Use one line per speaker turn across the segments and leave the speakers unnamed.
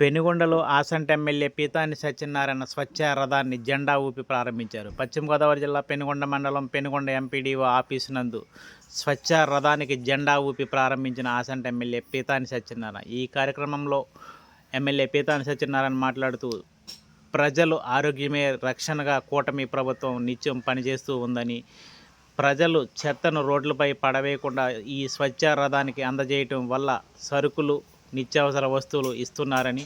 పెనుగొండలో ఆసంట MLA Pithani Satyanarayana స్వచ్ఛ రథాన్ని జెండా ఊపి ప్రారంభించారు. పశ్చిమ గోదావరి జిల్లా పెనుగొండ మండలం పెనుగొండ ఎంపీడీఓ ఆఫీసు నందు స్వచ్ఛ రథానికి జెండా ఊపి ప్రారంభించిన ఆసంట ఎమ్మెల్యే పీతాని సత్యనారాయణ. ఈ కార్యక్రమంలో ఎమ్మెల్యే పీతాని సత్యనారాయణ మాట్లాడుతూ ప్రజలు ఆరోగ్యమే రక్షణగా కూటమి ప్రభుత్వం నిత్యం పనిచేస్తూ ఉందని ప్రజలు చెత్తను రోడ్లపై పడవేయకుండా ఈ స్వచ్ఛ రథానికి అందజేయటం వల్ల సరుకులు నిత్యావసర వస్తువులు ఇస్తున్నారని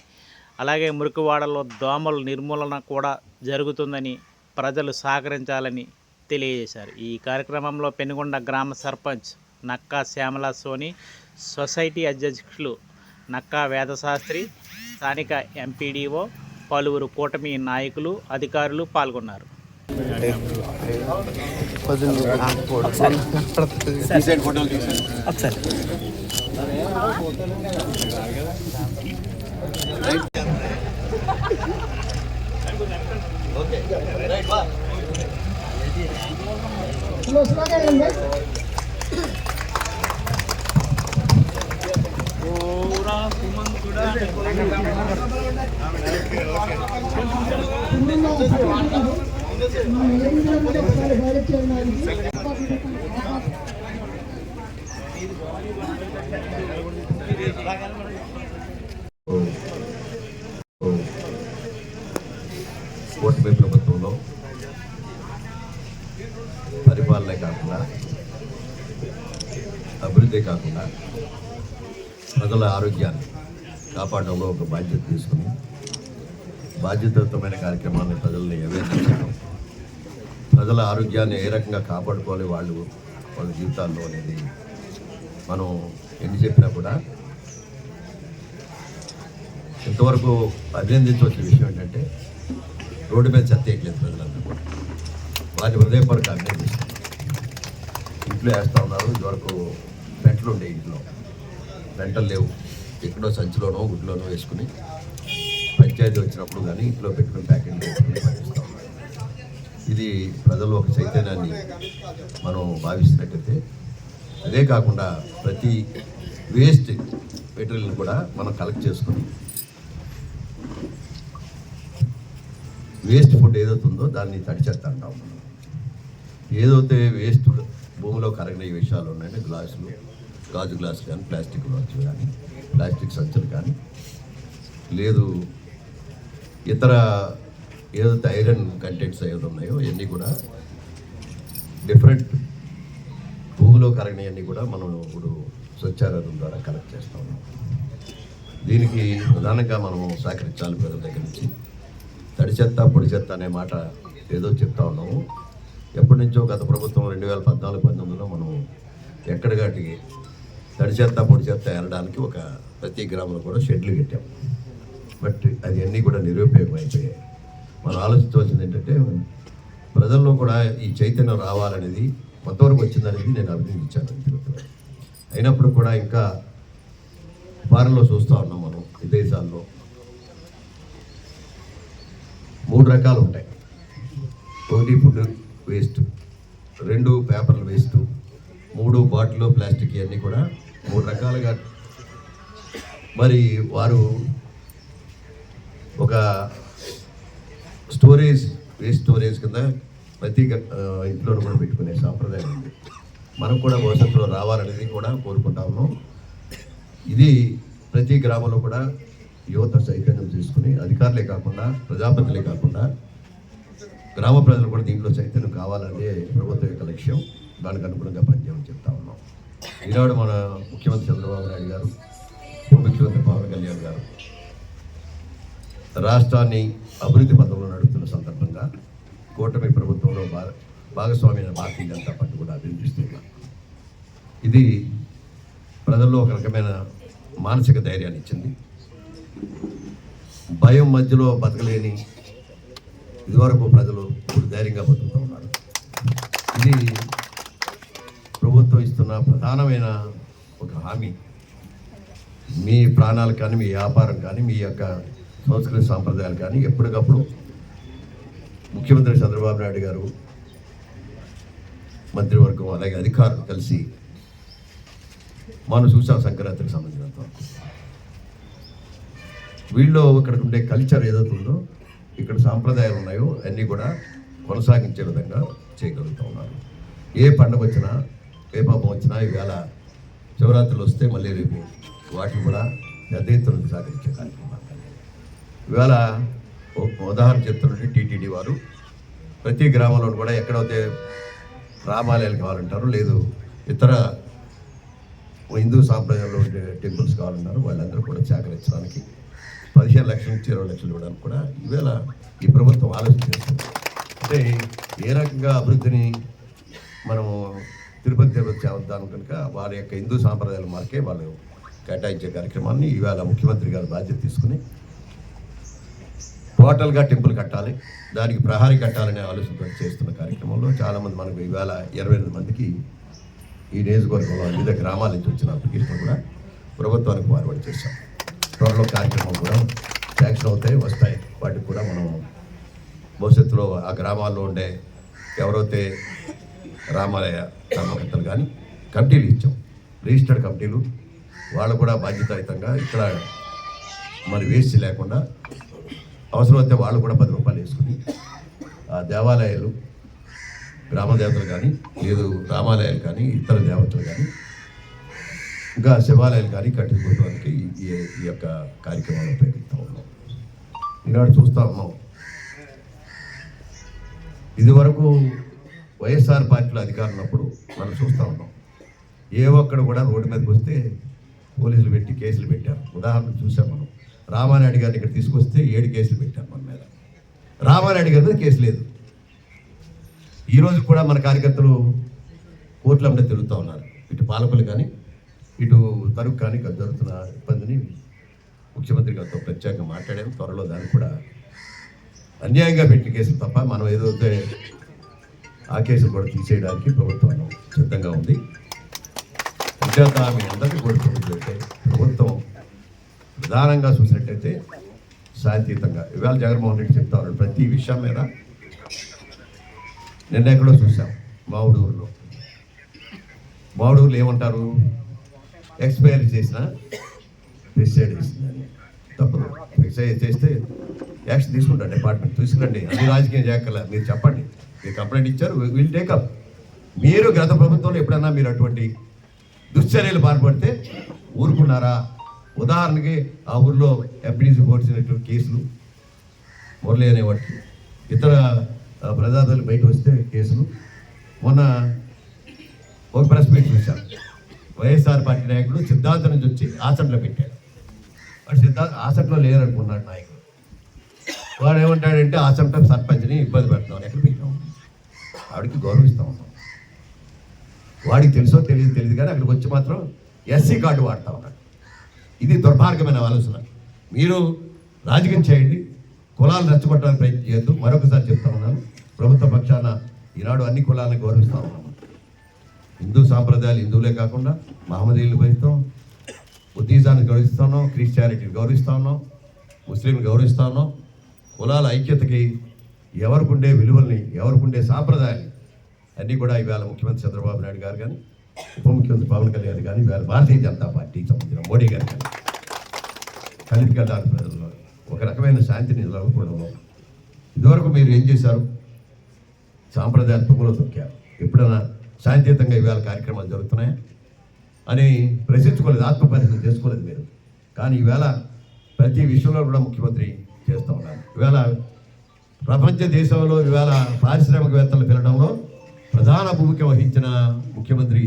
అలాగే మురికివాడలో దోమల నిర్మూలన కూడా జరుగుతుందని ప్రజలు సహకరించాలని తెలియజేశారు. ఈ కార్యక్రమంలో పెనుగొండ గ్రామ సర్పంచ్ నక్కా శ్యామల సోని సొసైటీ అధ్యక్షులు నక్కా వేదశాస్త్రి స్థానిక ఎంపీడీఓ పలువురు కూటమి నాయకులు అధికారులు పాల్గొన్నారు.
ఇది బాగుంది కూటమి ప్రభుత్వంలో పరిపాలనే కాకుండా అభివృద్ధి కాకుండా ప్రజల ఆరోగ్యాన్ని కాపాడడంలో ఒక బాధ్యత తీసుకుని బాధ్యతయుతమైన కార్యక్రమాన్ని ప్రజల్ని అవేర్నెస్ చేయడం ప్రజల ఆరోగ్యాన్ని ఏ రకంగా కాపాడుకోవాలి వాళ్ళు వాళ్ళ జీవితాల్లో అనేది మనం ఎన్ని చెప్పినా కూడా ఇంతవరకు అభినందించవలసిన విషయం ఏంటంటే రోడ్డు మీద చెత్త వేయట్లేదు ప్రజలందరూ కూడా వాటి హృదయపూర్వక అభినందిస్తాను ఇంట్లో వేస్తూ ఉన్నారు ఇదివరకు పెంటలు ఉండే ఇంట్లో. పెంటలు లేవు. ఎక్కడో సంచిలోనో గుడ్లోనో వేసుకుని పంచాయతీ వచ్చినప్పుడు కానీ ఇంట్లో పెట్టుకుని ప్యాకెట్లు వేసుకుని ఇది ప్రజలు ఒక చైతన్యాన్ని మనం భావిస్తున్నట్టయితే అదే కాకుండా ప్రతి వేస్ట్ మెటీరియల్ని కూడా మనం కలెక్ట్ చేసుకుని వేస్ట్ ఫుడ్ ఏదైతే ఉందో దాన్ని తడి చెత్త అంటాం మనం. ఏదైతే వేస్ట్ భూమిలో కరగని విషయాలు ఉన్నాయంటే గ్లాసులు గాజు గ్లాసులు కానీ ప్లాస్టిక్ గ్లాసులు కానీ ప్లాస్టిక్ సంచులు కానీ లేదు ఇతర ఏదైతే ఐరన్ కంటెంట్స్ ఏదో ఉన్నాయో ఇవన్నీ కూడా డిఫరెంట్ భూమిలో కరగనివన్నీ కూడా మనం ఇప్పుడు స్వచ్ఛారథం ద్వారా కలెక్ట్ చేస్తాము ఉన్నాం. దీనికి ప్రధానంగా మనం సహకరించాలి ప్రజల దగ్గర నుంచి. తడి చెత్త పొడి చెత్త అనే మాట ఏదో చెప్తా ఉన్నాము. ఎప్పటి నుంచో గత ప్రభుత్వం రెండు వేల పద్నాలుగు పంతొమ్మిదిలో మనం ఎక్కడికాటికి తడి చెత్త పొడి చెత్త వెళ్ళడానికి ఒక ప్రతి గ్రామంలో కూడా షెడ్లు కట్టాం. బట్ అది అన్నీ కూడా నిరుపయోగం అయిపోయాయి. మనం ఆలోచించవలసింది ఏంటంటే ప్రజల్లో కూడా ఈ చైతన్యం రావాలనేది కొంతవరకు వచ్చిందనేది నేను అభినందించాను వ్యక్తిగతంగా. అయినప్పుడు కూడా ఇంకా ఫారెన్లో చూస్తూ ఉన్నాం మనం విదేశాల్లో. మూడు రకాలు ఉంటాయి. ఒకటి ఫుడ్ వేస్ట్ రెండు పేపర్లు వేస్ట్ మూడు బాటిల్ ప్లాస్టిక్ ఇవన్నీ కూడా మూడు రకాలుగా. మరి వారు ఒక స్టోరేజ్ వేస్ట్ స్టోరేజ్ కింద ప్రతి ఇంట్లో కూడా పెట్టుకునే సాంప్రదాయం ఉంది. మనం కూడా భవిష్యత్తులో రావాలనేది కూడా కోరుకుంటా ఉన్నాం. ఇది ప్రతి గ్రామంలో కూడా యువత చైతన్యం తీసుకుని అధికారులే కాకుండా ప్రజాప్రతినిధులే కాకుండా గ్రామ ప్రజలు కూడా దీంట్లో చైతన్యం కావాలనే ప్రభుత్వం యొక్క లక్ష్యం దానికి అనుగుణంగా పనిచేయమని చెప్తా ఉన్నాం. ఈనాడు మన ముఖ్యమంత్రి చంద్రబాబు నాయుడు గారు ఉప ముఖ్యమంత్రి పవన్ కళ్యాణ్ గారు రాష్ట్రాన్ని అభివృద్ధి పథంలో నడుపుతున్న సందర్భంగా కూటమి ప్రభుత్వంలో భా భాగస్వామ్య భారతీయ జనతా పార్టీ కూడా అభినందిస్తున్నా ఇది ప్రజల్లో ఒక రకమైన మానసిక ధైర్యాన్ని ఇచ్చింది. భయం మధ్యలో బతకలేని ఇదివరకు ప్రజలు ఇప్పుడు ధైర్యంగా బతుకుతూ ఉన్నారు. ఇది ప్రభుత్వం ఇస్తున్న ప్రధానమైన ఒక హామీ. మీ ప్రాణాలు కానీ మీ వ్యాపారం కానీ మీ యొక్క సంస్కృతి సాంప్రదాయాలు కానీ ఎప్పటికప్పుడు ముఖ్యమంత్రి చంద్రబాబు నాయుడు గారు మంత్రివర్గం అలాగే అధికారులు కలిసి మనం చూసాం సంక్రాంతికి సంబంధించినంత వరకు. వీళ్ళు ఇక్కడ ఉండే కల్చర్ ఏదైతే ఉందో ఇక్కడ సాంప్రదాయాలు ఉన్నాయో అన్నీ కూడా కొనసాగించే విధంగా చేయగలుగుతూ ఉన్నారు. ఏ పండుగ వచ్చినా ఏ పాపం వచ్చినా ఈవేళ శివరాత్రులు వస్తే మళ్ళీ రేపు వాటిని కూడా పెద్ద ఎత్తున సహకరించే కార్యక్రమాలు ఇవాళ ఒక ఉదాహరణ చెప్తున్నట్టు టీటీడీ వారు. ప్రతి గ్రామంలో కూడా ఎక్కడైతే రామాలయాలు కావాలంటారు లేదు ఇతర హిందూ సాంప్రదాయంలో ఉండే టెంపుల్స్ కావాలన్నారు వాళ్ళందరూ కూడా సేకరించడానికి పదిహేను లక్షల నుంచి ఇరవై లక్షలు ఇవ్వడానికి కూడా ఈవేళ ఈ ప్రభుత్వం ఆలోచన చేస్తుంది. అంటే ఏ రకంగా అభివృద్ధిని మనము తిరుపతి తిరుపతి చేద్దాం కనుక వారి యొక్క హిందూ సాంప్రదాయాల మార్కే వాళ్ళు కేటాయించే కార్యక్రమాన్ని ఈవేళ ముఖ్యమంత్రి గారు బాధ్యత తీసుకుని టోటల్గా టెంపుల్ కట్టాలి దానికి ప్రహారీ కట్టాలనే ఆలోచనతో చేస్తున్న కార్యక్రమంలో చాలామంది మనకు ఈవేళ ఇరవై ఎనిమిది మందికి ఈ నియోజకవర్గంలో వివిధ గ్రామాల నుంచి వచ్చిన అప్లికేషన్ కూడా ప్రభుత్వానికి ఫార్వర్డ్ చేశాం రోడ్ల కార్యక్రమం కూడా. శాంక్షన్ అవుతాయి వస్తాయి. వాటికి కూడా మనం భవిష్యత్తులో ఆ గ్రామాల్లో ఉండే ఎవరైతే రామాలయ కర్మకర్తలు కానీ కమిటీలు ఇచ్చాం. రిజిస్టర్డ్ కమిటీలు. వాళ్ళు కూడా బాధ్యతాయుతంగా ఇక్కడ మరి వేస్ట్ లేకుండా అవసరమైతే వాళ్ళు కూడా పది రూపాయలు వేసుకుని ఆ దేవాలయాలు గ్రామ దేవతలు కానీ లేదు రామాలయాలు కానీ ఇతర దేవతలు కానీ ఇంకా శివాలయాలు కానీ కట్టించుకోవడానికి ఈ- ఈ యొక్క కార్యక్రమాలు ఉపయోగిస్తూ ఉన్నాం. ఈనాడు చూస్తూ ఉన్నాం. ఇదివరకు వైఎస్ఆర్ పార్టీలో అధికారం ఉన్నప్పుడు మనం చూస్తూ ఉన్నాం. ఏ ఒక్కడు కూడా రోడ్డు మీదకి వస్తే పోలీసులు పెట్టి కేసులు పెట్టారు. ఉదాహరణ చూసాం మనం. రామానాయుడు గారిని ఇక్కడ తీసుకొస్తే ఏడు కేసులు పెట్టారు మన మీద. రామానాయుడు గారి మీద కేసు లేదు. ఈరోజు కూడా మన కార్యకర్తలు కోర్టుల మీద తిరుగుతూ ఉన్నారు. ఇటు పాలకులు కానీ ఇటు తరుకు కానీ జరుగుతున్న ఇబ్బందిని ముఖ్యమంత్రి గారితో ప్రత్యేకంగా మాట్లాడాము త్వరలో దాన్ని కూడా అన్యాయంగా పెట్టిన కేసులు తప్ప మనం ఏదైతే ఆ కేసులు కూడా తీసేయడానికి ప్రభుత్వం సిద్ధంగా ఉంది. అంచేత మీ అందరికీ కోరుకుంటుందంటే ప్రభుత్వం ప్రధానంగా చూసినట్టయితే శాంతియుతంగా. ఇవాళ జగన్మోహన్ రెడ్డి చెప్తా ఉన్నాడు ప్రతి విషయం మీద నిన్న ఎక్కడో చూసాం మావుడూరులో మావుడూరులో ఏమంటారు? ఎక్స్పైరీ చేసిన డిసైడ్ చేసిందని తప్పదు. ఎక్సైజ్ చేస్తే యాక్షన్ తీసుకుంటాను డిపార్ట్మెంట్ తీసుకురండి. అది రాజకీయం చేయక్కల మీరు చెప్పండి. మీరు కంప్లైంట్ ఇచ్చారు విల్ టేకప్ మీరు గత ప్రభుత్వంలో ఎప్పుడన్నా మీరు అటువంటి దుశ్చర్యలు పాల్పడితే ఊరుకున్నారా? ఉదాహరణకి ఆ ఊర్లో ఎంపీడీసీ పోడ్చినటువంటి కేసులు మురళి అనేవాటికి ఇతర ఆ, బయట వస్తే కేసులు. మొన్న ఒక ప్రెస్ మీట్ చూశాను వైఎస్ఆర్ పార్టీ నాయకుడు సిద్ధాంతం నుంచి వచ్చి ఆసనలో పెట్టాడు. వాడు సిద్ధాంత ఆసనలో లేరనుకున్నాడు నాయకుడు. వాడు ఏమంటాడంటే ఆసనతో సర్పంచ్ని ఇబ్బంది పెడతాం. ఎక్కడ పెట్టాం? ఆవిడకి గౌరవిస్తాం ఉన్నాం వాడికి తెలుసో తెలియదు తెలియదు కానీ అక్కడికి వచ్చి మాత్రం ఎస్సీ కార్డు వాడతా ఉన్నాడు. ఇది దుర్మార్గమైన ఆలోచన. మీరు రాజకీయం చేయండి. కులాలు రెచ్చగొట్టడానికి ప్రయత్నం చేయొద్దు మరొకసారి చెప్తా ఉన్నాను. ప్రభుత్వ పక్షాన ఈనాడు అన్ని కులాలను గౌరవిస్తూ ఉన్నాము హిందూ సాంప్రదాయాలు హిందువులే కాకుండా మహమ్మదీయులు గౌరవిస్తాం బుద్ధిజాన్ని గౌరవిస్తా ఉన్నాం క్రిస్టియానిటీని గౌరవిస్తా ఉన్నాం ముస్లింలు గౌరవిస్తా ఉన్నాం కులాల ఐక్యతకి ఎవరికుండే విలువల్ని ఎవరికుండే సాంప్రదాయాలు అన్నీ కూడా ఇవాళ ముఖ్యమంత్రి చంద్రబాబు నాయుడు గారు కానీ ఉప ముఖ్యమంత్రి పవన్ కళ్యాణ్ కానీ ఇవాళ భారతీయ జనతా పార్టీకి సంబంధించిన మోడీ గారు కానీ కలిపి కళ్ళారు ప్రజల్లో ఒక రకమైన శాంతిని నెలకొల్పడంలో ఇదివరకు మీరు ఏం చేశారు? సాంప్రదాయాలు తుమ్మలో తొక్కారు ఎప్పుడైనా శాంతియుతంగా ఇవాళ కార్యక్రమాలు జరుగుతున్నాయి. అని ప్రశ్నించుకోలేదు ఆత్మపరిశీలన చేసుకోలేదు మీరు. కానీ ఈవేళ ప్రతి విషయంలో కూడా ముఖ్యమంత్రి చేస్తూ ఉన్నారు. ఈవేళ ప్రపంచ దేశంలో ఇవాళ పారిశ్రామికవేత్తలు పిలడంలో ప్రధాన భూమిక వహించిన ముఖ్యమంత్రి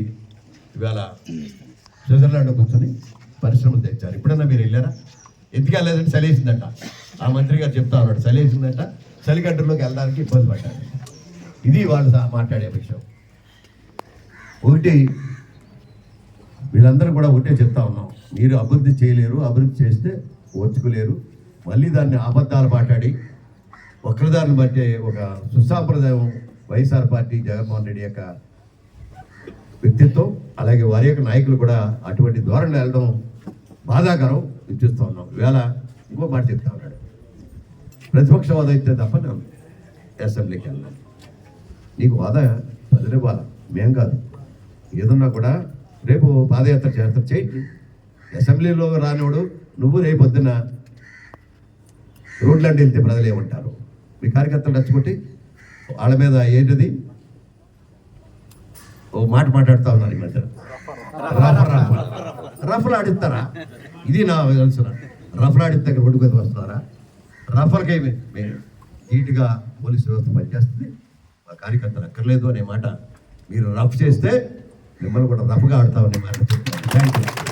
ఇవాళ స్విట్జర్లాండ్లో కూర్చొని పరిశ్రమలు తెచ్చారు ఇప్పుడన్నా మీరు వెళ్ళారా? ఎందుకు వెళ్ళలేదంటే చలేసిందట ఆ మంత్రి గారు చెప్తా ఉన్నాడు చలేసిందట చలిగడ్డలోకి వెళ్ళడానికి ఇబ్బంది పడ్డారు. ఇది వాళ్ళు మాట్లాడే విషయం. ఒకటి వీళ్ళందరూ కూడా ఒకటే చెప్తా ఉన్నాం. మీరు అభివృద్ధి చేయలేరు అభివృద్ధి చేస్తే ఓర్చుకోలేరు. మళ్ళీ దాన్ని అబద్ధాలు మాట్లాడి వక్రదారిని బట్టి ఒక సుసాంప్రదాయం వైఎస్ఆర్ పార్టీ జగన్మోహన్ రెడ్డి యొక్క వ్యక్తిత్వం అలాగే వారి యొక్క నాయకులు కూడా అటువంటి ధోరణి వెళ్ళడం బాధాకరం ఇచ్చిస్తూ ఉన్నాం. ఇవాళ ఇంకో మాట చెప్తా ఉన్నాడు. ప్రతిపక్ష హోదా ఇస్తే తప్ప నేను అసెంబ్లీకి వెళ్ళాను నీకు హోదా ప్రజలు ఇవ్వాలి మేం కాదు. ఏదన్నా కూడా రేపు పాదయాత్ర చేస్తారు చేయండి అసెంబ్లీలో రానివాడు నువ్వు రేపు పొద్దున వెళ్తే ప్రజలు ఏమంటారు? మీ కార్యకర్తలు నచ్చుకుంటే వాళ్ళ మీద ఏంటిది? ఓ మాట మాట్లాడుతూ ఉన్నారు ఈ మధ్య. రఫ ఆడిస్తారా ఇది నా తెలుసు రఫలు ఆడిస్తే వస్తారా? రోడ్డు మీద వస్తున్నారా మేము నీట్గా పోలీసు వ్యవస్థ పనిచేస్తుంది. మా కార్యకర్తలు అక్కర్లేదు అనే మాట మీరు రఫ్ చేస్తే మిమ్మల్ని కూడా రఫ్గా ఆడతామనే మాట థ్యాంక్ యూ